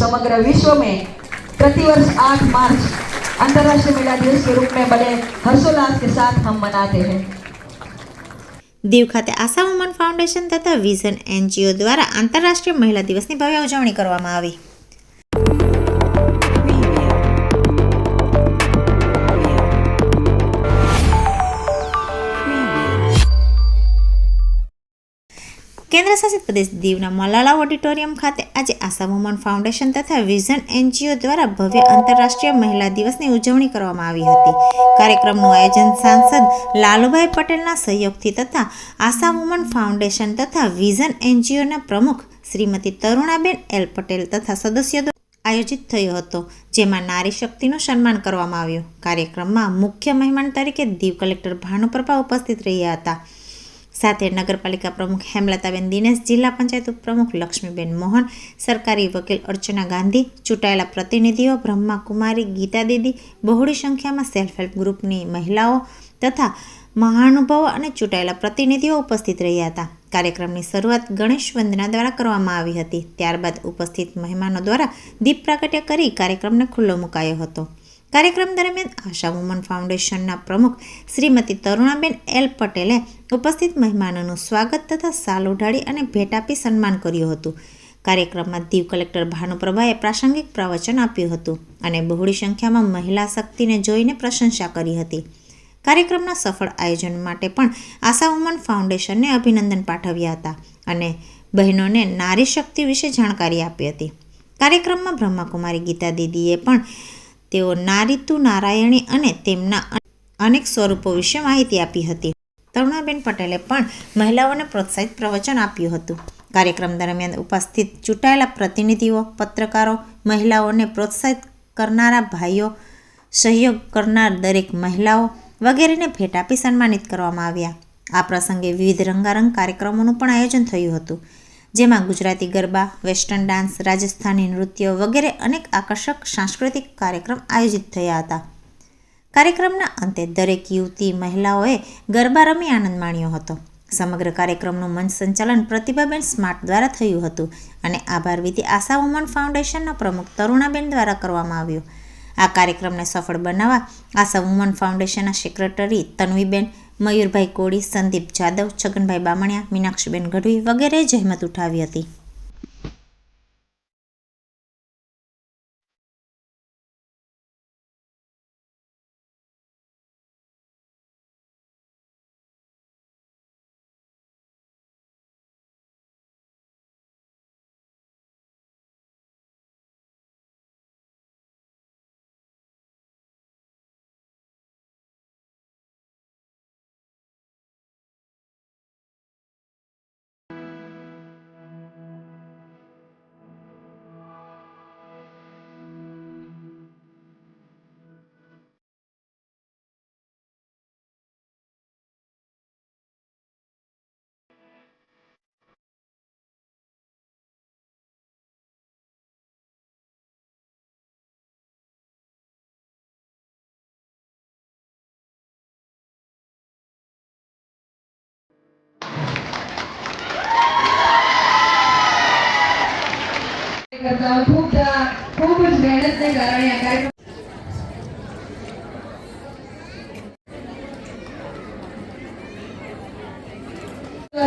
समग्र विश्व में प्रतिवर्ष 8 मार्च अंतर्राष्ट्रीय महिला दिवस के रूप में बड़े हर्षोल्लास के साथ हम मनाते हैं દીવ ખાતે આશા વુમન ફાઉન્ડેશન તથા વિઝન એનજીઓ દ્વારા આંતરરાષ્ટ્રીય મહિલા દિવસની ભવ્ય ઉજવણી કરવામાં આવી કેન્દ્ર શાસિત પ્રદેશ દીવના મલાલા ઓડિટોરિયમ ખાતે આજે આશા વુમન ફાઉન્ડેશન તથા વિઝન એનજીઓ દ્વારા ભવ્ય આંતરરાષ્ટ્રીય મહિલા દિવસની ઉજવણી કરવામાં આવી હતી. કાર્યક્રમનું આયોજન સાંસદ લાલુભાઈ પટેલના સહયોગથી તથા આશા વુમન ફાઉન્ડેશન તથા વિઝન એનજીઓના પ્રમુખ શ્રીમતી તરુણાબેન એલ પટેલ તથા સદસ્યો આયોજિત થયો હતો, જેમાં નારી શક્તિનું સન્માન કરવામાં આવ્યું. કાર્યક્રમમાં મુખ્ય મહેમાન તરીકે દીવ કલેક્ટર ભાનુપ્રભા ઉપસ્થિત રહ્યા હતા. સાથે નગરપાલિકા પ્રમુખ હેમલતાબેન દિનેશ, જિલ્લા પંચાયત ઉપપ્રમુખ લક્ષ્મીબેન મોહન, સરકારી વકીલ અર્ચના ગાંધી, ચૂંટાયેલા પ્રતિનિધિઓ બ્રહ્મા કુમારી, ગીતા દીદી, બહોળી સંખ્યામાં સેલ્ફ હેલ્પ ગ્રુપની મહિલાઓ તથા મહાનુભાવો અને ચૂંટાયેલા પ્રતિનિધિઓ ઉપસ્થિત રહ્યા હતા. કાર્યક્રમની શરૂઆત ગણેશ વંદના દ્વારા કરવામાં આવી હતી. ત્યારબાદ ઉપસ્થિત મહેમાનો દ્વારા દીપ પ્રાગટ્ય કરી કાર્યક્રમને ખુલ્લો મુકાયો હતો. કાર્યક્રમ દરમિયાન આશા વુમન ફાઉન્ડેશનના પ્રમુખ શ્રીમતી તરુણાબેન એલ પટેલે ઉપસ્થિત મહેમાનોનું સ્વાગત તથા સાલ ઉઢાડી અને ભેટ આપી સન્માન કર્યું હતું. કાર્યક્રમમાં દીવ કલેક્ટર ભાનુપ્રભાએ પ્રાસંગિક પ્રવચન આપ્યું હતું અને બહોળી સંખ્યામાં મહિલા શક્તિને જોઈને પ્રશંસા કરી હતી. કાર્યક્રમના સફળ આયોજન માટે પણ આશા વુમન ફાઉન્ડેશનને અભિનંદન પાઠવ્યા હતા અને બહેનોને નારી શક્તિ વિશે જાણકારી આપી હતી. કાર્યક્રમમાં બ્રહ્માકુમારી ગીતા દીદીએ પણ તેઓ નારીતુ નારાયણી અને તેમના અનેક સ્વરૂપો વિશે માહિતી આપી હતી. તરુણાબેન પટેલે પણ મહિલાઓને પ્રોત્સાહિત પ્રવચન આપ્યું હતું. કાર્યક્રમ દરમિયાન ઉપસ્થિત ચૂંટાયેલા પ્રતિનિધિઓ, પત્રકારો, મહિલાઓને પ્રોત્સાહિત કરનારા ભાઈઓ, સહયોગ કરનાર દરેક મહિલાઓ વગેરેને ભેટ આપી સન્માનિત કરવામાં આવ્યા. આ પ્રસંગે વિવિધ રંગારંગ કાર્યક્રમોનું પણ આયોજન થયું હતું. જેમાં ગુજરાતી ગરબા, વેસ્ટર્ન ડાન્સ, રાજસ્થાની નૃત્યો વગેરે અનેક આકર્ષક સાંસ્કૃતિક કાર્યક્રમ આયોજિત થયા હતા. કાર્યક્રમના અંતે દરેક યુવતી, મહિલાઓએ ગરબા રમી આનંદ માણ્યો હતો. સમગ્ર કાર્યક્રમનું મંચ સંચાલન પ્રતિભાબેન સ્માર્ટ દ્વારા થયું હતું અને આભાર વિધિ આશા વુમન ફાઉન્ડેશનના પ્રમુખ તરુણાબેન દ્વારા કરવામાં આવ્યું. આ કાર્યક્રમને સફળ બનાવવા આશા વુમન ફાઉન્ડેશનના સેક્રેટરી તન્વીબેન મયુરભાઈ કોળી સંદીપ જાદવ છગનભાઈ બામણિયા મીનાક્ષીબેન ગઢવી વગેરેએ જહેમત ઉઠાવી હતી. કરતા ખૂબ ખૂબ જ મહેનતને કારણે આ કાર્યક્રમ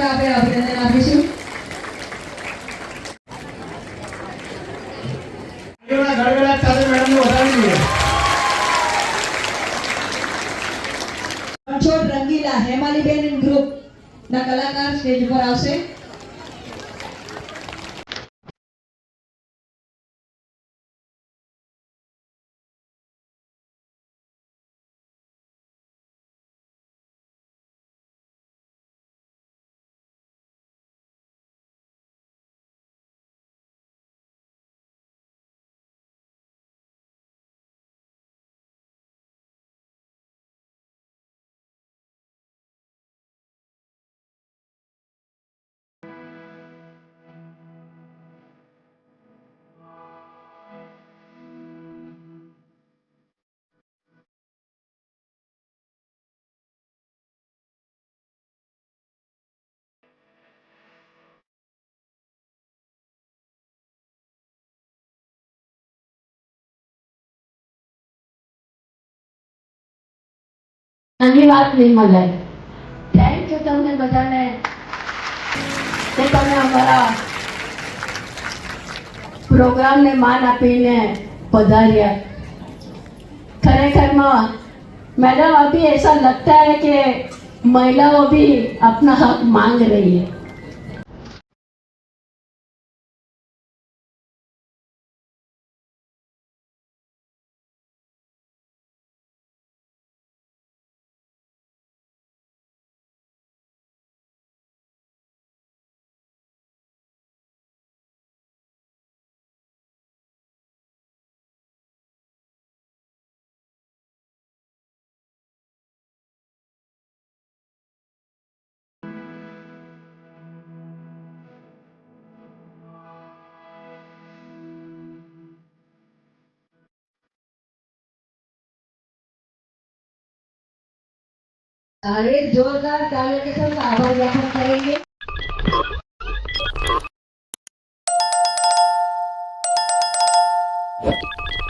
આપણે અભિનંદન આપીશું. રંગીલા હેમાલીબેન ગ્રુપ ના કલાકાર સ્ટેજ પર આવશે. આની વાત નહીં મળે થેન્ક યુ તમને બધાને કે તમે અમારા પ્રોગ્રામને માન આપીને પધાર્યા खरेखर में मैडम अभी ऐसा लगता है कि महिलाओं भी अपना हक मांग रही है और एक जोरदार तालियों के साथ आभार ज्ञापन करेंगे